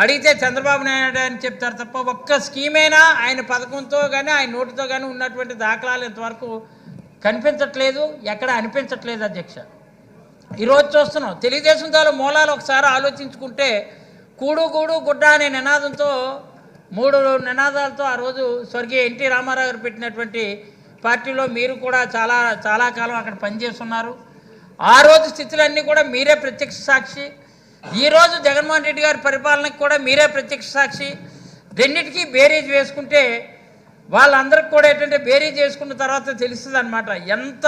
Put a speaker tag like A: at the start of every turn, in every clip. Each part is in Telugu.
A: అడిగితే చంద్రబాబు నాయుడు అని చెప్తారు తప్ప ఒక్క స్కీమైనా? ఆయన పథకంతో కానీ ఆయన నోటితో కానీ ఉన్నటువంటి దాఖలాలు ఇంతవరకు కనిపించట్లేదు. ఎక్కడ అనిపించట్లేదు అధ్యక్ష. ఈరోజు చూస్తున్నాం. తెలుగుదేశం దళ మూలాలు ఒకసారి ఆలోచించుకుంటే కూడు కూడు గుడ్డ అనే నినాదంతో మూడు నినాదాలతో ఆ రోజు స్వర్గీయ ఎన్టీ రామారావు గారు పెట్టినటువంటి పార్టీలో మీరు కూడా చాలా చాలా కాలం అక్కడ పనిచేస్తున్నారు. ఆ రోజు స్థితులన్నీ కూడా మీరే ప్రత్యక్ష సాక్షి. ఈరోజు జగన్మోహన్ రెడ్డి గారి పరిపాలనకు కూడా మీరే ప్రత్యక్ష సాక్షి. రెండింటికి బేరీజ్ వేసుకుంటే వాళ్ళందరికి కూడా ఏంటంటే బేరీజ్ చేసుకున్న తర్వాత తెలుస్తుంది అనమాట ఎంత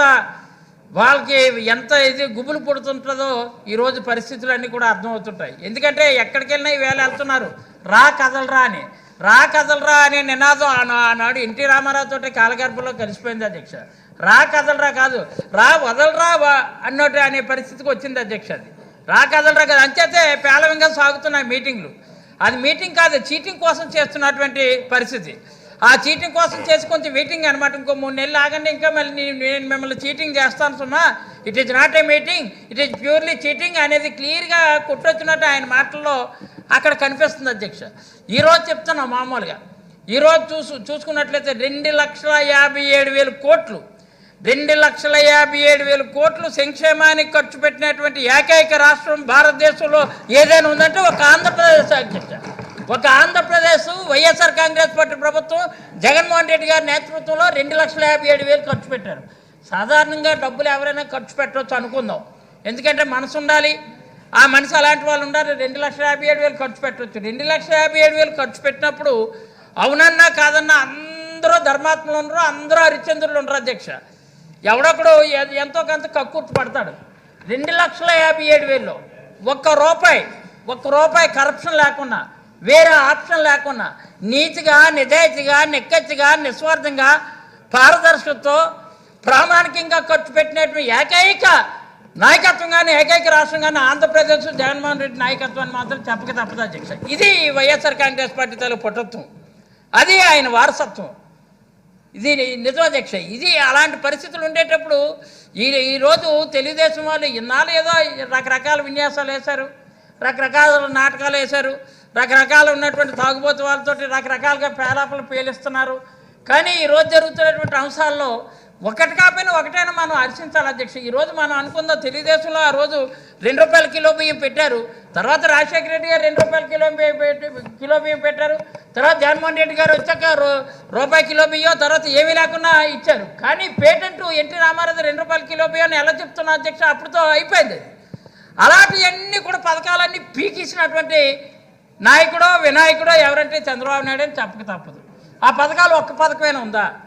A: వాళ్ళకి ఎంత ఇది గుబులు పుడుతుంటుందో ఈరోజు పరిస్థితులన్నీ కూడా అర్థమవుతుంటాయి. ఎందుకంటే ఎక్కడికి వెళ్ళినా ఈ వేళ వెళ్తున్నారు. రా కదలరా అని. రా కదలరా అనే నినాదం ఆనాడు ఎన్టీ రామారావుతో కాలగర్భంలో కలిసిపోయింది అధ్యక్ష. రా కదలరా కాదు. రా వదలరా అన్నట్టు అనే పరిస్థితికి వచ్చింది అధ్యక్ష అది. రా కదలరా కదా. అంచేతే పేలవంగా సాగుతున్నాయి మీటింగ్లు. అది మీటింగ్ కాదు చీటింగ్ కోసం చేస్తున్నటువంటి పరిస్థితి. ఆ చీటింగ్ కోసం చేసి కొంచెం మీటింగ్ అనమాట ఇంకో మూడు నెలలు ఆగండి ఇంకా మళ్ళీ నేను మిమ్మల్ని చీటింగ్ చేస్తాను సుమా. It is not a meeting it is purely cheating అనేది క్లియర్గా కుట్టొచ్చినట్టు ఆయన మాటల్లో అక్కడ కనిపిస్తుంది అధ్యక్ష. ఈరోజు చెప్తున్నాం మామూలుగా. ఈరోజు చూసు చూసుకున్నట్లయితే రెండు లక్షల యాభై ఏడు వేలు కోట్లు రెండు లక్షల యాభై ఏడు వేల కోట్లు సంక్షేమానికి ఖర్చు పెట్టినటువంటి ఏకైక రాష్ట్రం భారతదేశంలో ఏదైనా ఉందంటే ఒక ఆంధ్రప్రదేశ్ అధ్యక్ష ఒక ఆంధ్రప్రదేశ్ వైఎస్ఆర్ కాంగ్రెస్ పార్టీ ప్రభుత్వం జగన్మోహన్ రెడ్డి గారి నేతృత్వంలో రెండు లక్షల యాభై ఏడు వేలు ఖర్చు పెట్టారు. సాధారణంగా డబ్బులు ఎవరైనా ఖర్చు పెట్టవచ్చు అనుకుందాం. ఎందుకంటే మనసు ఉండాలి. ఆ మనిషి అలాంటి వాళ్ళు ఉండాలి. రెండు లక్షల యాభై ఏడు వేలు ఖర్చు పెట్టవచ్చు రెండు లక్షల యాభై ఏడు వేలు ఖర్చు పెట్టినప్పుడు అవునన్నా కాదన్నా అందరూ ధర్మాత్మలు ఉండరు అందరూ హరిశ్చంద్రులు ఉండరు అధ్యక్ష. ఎవడొకడు ఎంతో కొంత కక్కుర్తి పడతాడు. రెండు లక్షల యాభై ఏడు వేలు ఒక్క రూపాయి ఒక్క రూపాయి కరప్షన్ లేకుండా వేరే ఆప్షన్ లేకుండా నీతిగా నిజాయితీగా నిక్కచ్చిగా నిస్వార్థంగా పారదర్శకతో ప్రామాణికంగా ఖర్చు పెట్టినటువంటి ఏకైక నాయకత్వం కానీ ఏకైక రాష్ట్రం కానీ ఆంధ్రప్రదేశ్ జగన్మోహన్ రెడ్డి నాయకత్వాన్ని మాత్రం చెప్పక తప్పదు అధ్యక్ష. ఇది వైఎస్ఆర్ కాంగ్రెస్ పార్టీ తల పుట్టత్వం అది ఆయన వారసత్వం. ఇది నిజం ఇది అలాంటి పరిస్థితులు ఉండేటప్పుడు ఈ ఈరోజు తెలుగుదేశం వాళ్ళు ఇన్నాళ్ళు ఏదో రకరకాల విన్యాసాలు వేశారు రకరకాల నాటకాలు వేశారు రకరకాల ఉన్నటువంటి తాగుబోతు వాళ్ళతో రకరకాలుగా పేలాపలు పేలిస్తున్నారు. కానీ ఈరోజు జరుగుతున్నటువంటి అంశాల్లో ఒకటి కాకపోయినా ఒకటైనా మనం హర్షించాలి అధ్యక్ష. ఈరోజు మనం అనుకుందాం తెలుగుదేశంలో ఆ రోజు రెండు రూపాయల కిలో బియ్యం పెట్టారు తర్వాత రాజశేఖర రెడ్డి గారు రెండు రూపాయల కిలో బియ్యం పెట్టి- కిలో బియ్యం పెట్టారు తర్వాత జగన్మోహన్ రెడ్డి గారు వచ్చాక రూ- రూపాయి కిలో బియ్యం తర్వాత ఏమీ లేకుండా ఇచ్చారు. కానీ పేటెంట్ ఎన్టీ రామారావు రెండు రూపాయల కిలో బియ్యం ఎలా చెప్తున్నా అధ్యక్ష అప్పుడుతో అయిపోయింది. అలాంటివన్నీ కూడా పథకాలన్నీ పీకిసినటువంటి నాయకుడో వినాయకుడో ఎవరంటే చంద్రబాబు నాయుడు అని చెప్పక తప్పదు. ఆ పథకాలు ఒక్క పథకమైనా ఉందా?